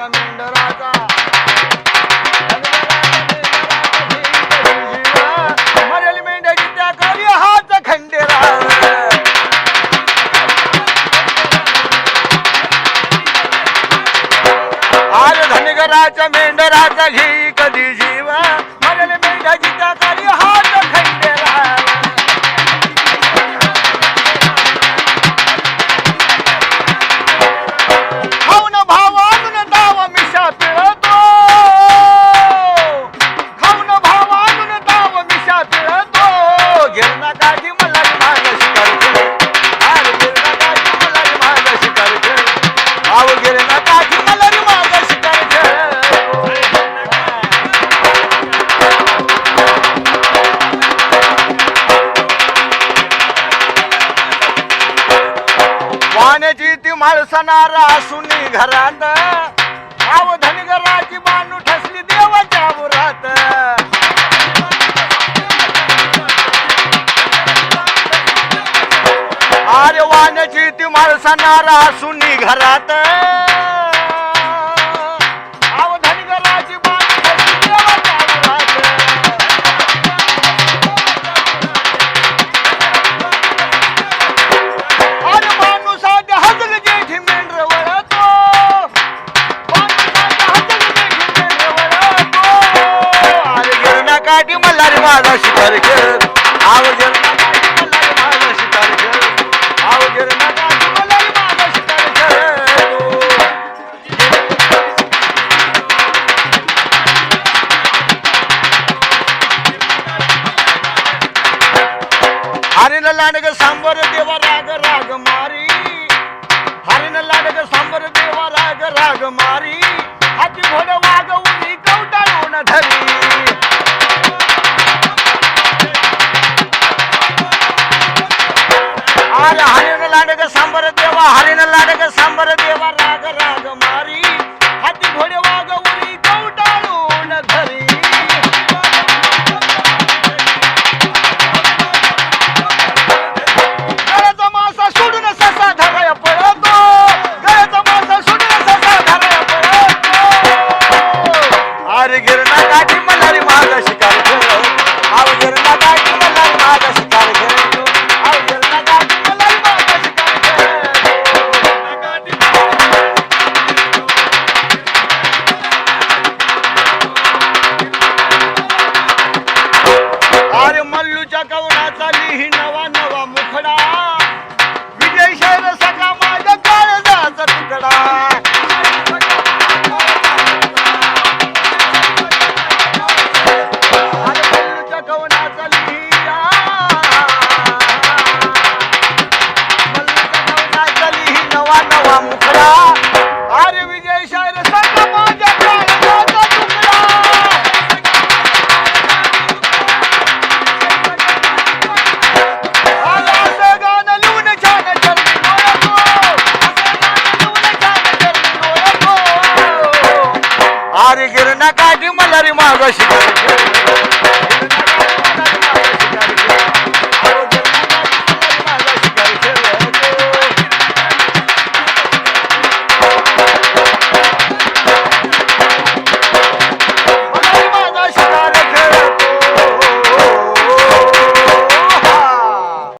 धनगराच्या मेंढराचा मेंढराचा मरेल मेंढ्याची त्या करी हात खंडेरा आज मेंढराचा घे कधी जीवा. मरेल मेंढ्याची त्या गिरणा काठी मला भाग शिकार आर गिरणा काठी मला भाग शिकार आव गिरणा काठी मला भाग शिकार वाण्याची ती माळसणार असून घरात. आव धनगराची बांधू ठसली देवाच्या बुरात. अरे वाण्याची ती वळतो. अरे घरात मला रे माझा शिकार कर आव हरिण लाडग सांबर देवा राग राग मारी. हरिण लाडग सांबर देवा राग राग मारी. हाती घोड वागवून कवटाळून धरी. अरे हरिण लाडग सांबर देवा हरिण अरे मल्लूच्या कवनाचा लिही नवा नवा मुखडा. विजय शहर सगळा माझ्या काळजाचा तुकडा. छान चरणी मला रे माझा